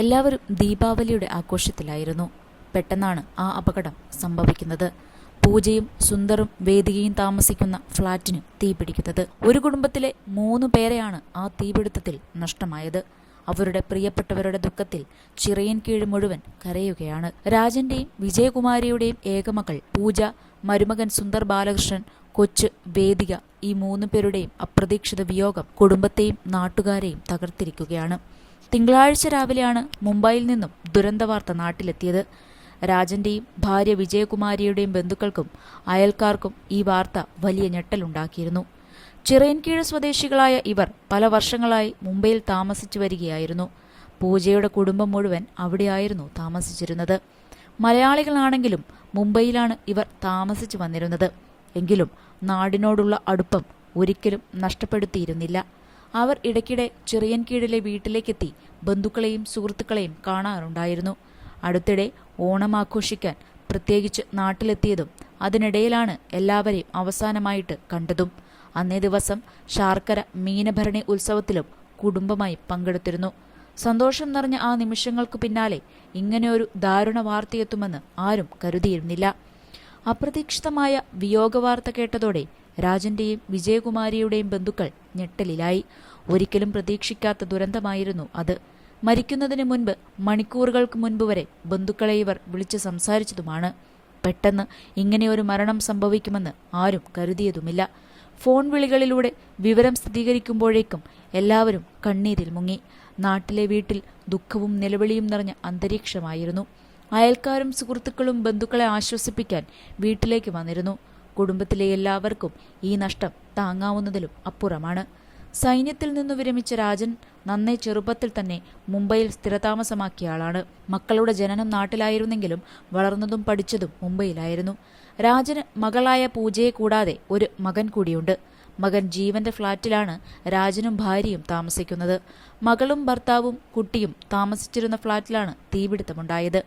എല്ലാവരും ദീപാവലിയുടെ ആഘോഷത്തിലായിരുന്നു. പെട്ടെന്നാണ് ആ അപകടം സംഭവിക്കുന്നത്. പൂജയും സുന്ദറും വേദികയും താമസിക്കുന്ന ഫ്ളാറ്റിന് തീപിടിക്കുന്നത്. ഒരു കുടുംബത്തിലെ മൂന്ന് പേരെയാണ് ആ തീപിടുത്തത്തിൽ നഷ്ടമായത്. അവരുടെ പ്രിയപ്പെട്ടവരുടെ ദുഃഖത്തിൽ ചിറയൻ കീഴ് മുഴുവൻ കരയുകയാണ്. രാജന്റെയും വിജയകുമാരിയുടെയും ഏകമകൾ പൂജ മരുമകൻ സുന്ദർ ബാലകൃഷ്ണൻ കൊച്ച് വേദിക ഈ മൂന്നു പേരുടെയും അപ്രതീക്ഷിത വിയോഗം കുടുംബത്തെയും നാട്ടുകാരെയും തകർത്തിരിക്കുകയാണ്. തിങ്കളാഴ്ച രാവിലെയാണ് മുംബൈയിൽ നിന്നും ദുരന്തവാർത്ത നാട്ടിലെത്തിയത്. രാജന്റെയും ഭാര്യ വിജയകുമാരിയുടെയും ബന്ധുക്കൾക്കും അയൽക്കാർക്കും ഈ വാർത്ത വലിയ ഞെട്ടലുണ്ടാക്കിയിരുന്നു. ചിറയൻകീഴ് സ്വദേശികളായ ഇവർ പല വർഷങ്ങളായി മുംബൈയിൽ താമസിച്ചു വരികയായിരുന്നു. പൂജയുടെ കുടുംബം മുഴുവൻ അവിടെയായിരുന്നു താമസിച്ചിരുന്നത്. മലയാളികളാണെങ്കിലും മുംബൈയിലാണ് ഇവർ താമസിച്ചു വന്നിരുന്നത്. എങ്കിലും നാടിനോടുള്ള അടുപ്പം ഒരിക്കലും നഷ്ടപ്പെടുത്തിയിരുന്നില്ല. അവർ ഇടയ്ക്കിടെ ചിറയൻകീഴിലെ വീട്ടിലേക്കെത്തി ബന്ധുക്കളെയും സുഹൃത്തുക്കളെയും കാണാറുണ്ടായിരുന്നു. അടുത്തിടെ ഓണം ആഘോഷിക്കാൻ പ്രത്യേകിച്ച് നാട്ടിലെത്തിയതും അതിനിടയിലാണ് എല്ലാവരെയും അവസാനമായിട്ട് കണ്ടതും. അന്നേ ദിവസം ശാർക്കര മീനഭരണി ഉത്സവത്തിലും കുടുംബമായി പങ്കെടുത്തിരുന്നു. സന്തോഷം നിറഞ്ഞ ആ നിമിഷങ്ങൾക്കു പിന്നാലെ ഇങ്ങനെയൊരു ദാരുണ വാർത്തയെത്തുമെന്ന് ആരും കരുതിയിരുന്നില്ല. അപ്രതീക്ഷിതമായ വിയോഗവാർത്ത കേട്ടതോടെ രാജന്റെയും വിജയകുമാരിയുടെയും ബന്ധുക്കൾ ഞെട്ടലിലായി. ഒരിക്കലും പ്രതീക്ഷിക്കാത്ത ദുരന്തമായിരുന്നു അത്. മരിക്കുന്നതിന് മുൻപ് മണിക്കൂറുകൾക്ക് മുൻപ് വരെ ബന്ധുക്കളെ ഇവർ വിളിച്ച് സംസാരിച്ചതുമാണ്. പെട്ടെന്ന് ഇങ്ങനെയൊരു മരണം സംഭവിക്കുമെന്ന് ആരും കരുതിയതുമില്ല. ഫോൺ വിളികളിലൂടെ വിവരം സ്ഥിരീകരിക്കുമ്പോഴേക്കും എല്ലാവരും കണ്ണീരിൽ മുങ്ങി. നാട്ടിലെ വീട്ടിൽ ദുഃഖവും നിലവിളിയും നിറഞ്ഞ അന്തരീക്ഷമായിരുന്നു. അയൽക്കാരും സുഹൃത്തുക്കളും ബന്ധുക്കളെ ആശ്വസിപ്പിക്കാൻ വീട്ടിലേക്ക് വന്നിരുന്നു. കുടുംബത്തിലെ എല്ലാവർക്കും ഈ നഷ്ടം താങ്ങാവുന്നതിലും അപ്പുറമാണ്. സൈന്യത്തിൽ നിന്നു വിരമിച്ച രാജൻ നന്നേ ചെറുപ്പത്തിൽ തന്നെ മുംബൈയിൽ സ്ഥിരതാമസമാക്കിയ ആളാണ്. മക്കളുടെ ജനനം നാട്ടിലായിരുന്നെങ്കിലും വളർന്നതും പഠിച്ചതും മുംബൈയിലായിരുന്നു. രാജന് മകളായ പൂജയെ കൂടാതെ ഒരു മകൻ കൂടിയുണ്ട്. മകൻ ജീവന്റെ ഫ്ളാറ്റിലാണ് രാജനും ഭാര്യയും താമസിക്കുന്നത്. മകളും ഭർത്താവും കുട്ടിയും താമസിച്ചിരുന്ന ഫ്ളാറ്റിലാണ് തീപിടുത്തമുണ്ടായത്.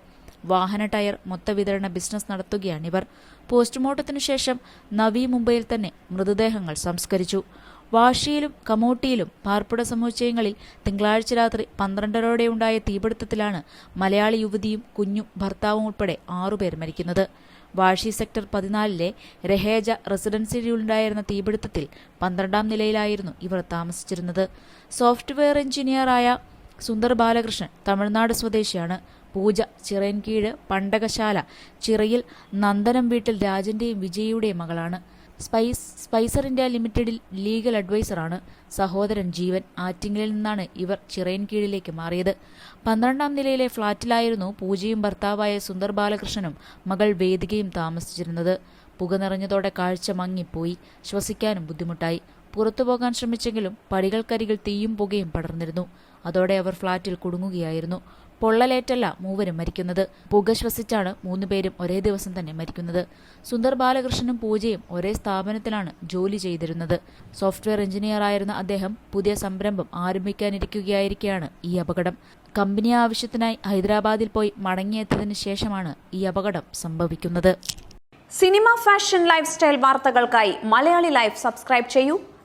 വാഹന ടയർ മൊത്തവിതരണ ബിസിനസ് നടത്തുകയാണിവർ പോസ്റ്റ്മോർട്ടത്തിനു ശേഷം നവി മുംബൈയിൽ തന്നെ മൃതദേഹങ്ങൾ സംസ്കരിച്ചു. വാഷിയിലും കമോട്ടിയിലും പാർപ്പിട സമുച്ചയങ്ങളിൽ തിങ്കളാഴ്ച രാത്രി പന്ത്രണ്ടരോടെയുണ്ടായ തീപിടുത്തത്തിലാണ് മലയാളി യുവതിയും കുഞ്ഞും ഭർത്താവും ഉൾപ്പെടെ ആറുപേർ മരിക്കുന്നത്. വാഷി സെക്ടർ പതിനാലിലെ രഹേജ റെസിഡൻസിയിലുണ്ടായിരുന്ന തീപിടുത്തത്തിൽ പന്ത്രണ്ടാം നിലയിലായിരുന്നു ഇവർ താമസിച്ചിരുന്നത്. സോഫ്റ്റ്വെയർ എഞ്ചിനീയറായ സുന്ദർ ബാലകൃഷ്ണൻ തമിഴ്നാട് സ്വദേശിയാണ്. പൂജ ചിറയൻകീഴ് പണ്ടകശാല ചിറയിൽ നന്ദനം വീട്ടിൽ രാജന്റെയും വിജയിയുടെയും മകളാണ്. സ്പൈസ് സ്പൈസർ ഇന്ത്യ ലിമിറ്റഡിൽ ലീഗൽ അഡ്വൈസറാണ് സഹോദരൻ ജീവൻ ആറ്റിങ്ങലിൽ നിന്നാണ് ഇവർ ചിറയൻകീഴിലേക്ക് മാറിയത്. പന്ത്രണ്ടാം നിലയിലെ ഫ്ളാറ്റിലായിരുന്നു പൂജയും ഭർത്താവായ സുന്ദർ ബാലകൃഷ്ണനും മകൾ വേദികയും താമസിച്ചിരുന്നത്. പുക നിറഞ്ഞതോടെ കാഴ്ച മങ്ങിപ്പോയി. ശ്വസിക്കാനും ബുദ്ധിമുട്ടായി. പുറത്തു പോകാൻ ശ്രമിച്ചെങ്കിലും പടികൾക്കരികിൽ തീയും പുകയും പടർന്നിരുന്നു. അതോടെ അവർ ഫ്ളാറ്റിൽ കുടുങ്ങുകയായിരുന്നു. പൊള്ളലേറ്റല്ല മൂവരും മരിക്കുന്നത്. പുക ശ്വസിച്ചാണ് മൂന്നുപേരും ഒരേ ദിവസം തന്നെ മരിക്കുന്നത്. സുന്ദർ ബാലകൃഷ്ണനും പൂജയും ഒരേ സ്ഥാപനത്തിലാണ് ജോലി ചെയ്തിരുന്നത്. സോഫ്റ്റ്വെയർ എഞ്ചിനീയർ എഞ്ചിനീയറായിരുന്ന അദ്ദേഹം പുതിയ സംരംഭം ആരംഭിക്കാനിരിക്കുകയായിരിക്കെയാണ് ഈ അപകടം. കമ്പനി ആവശ്യത്തിനായി ഹൈദരാബാദിൽ പോയി മടങ്ങിയെത്തിയതിന് ശേഷമാണ് ഈ അപകടം സംഭവിക്കുന്നത്. സിനിമ ഫാഷൻ ലൈഫ് സ്റ്റൈൽ വാർത്തകൾക്കായി മലയാളി ലൈഫ് സബ്സ്ക്രൈബ് ചെയ്യൂ.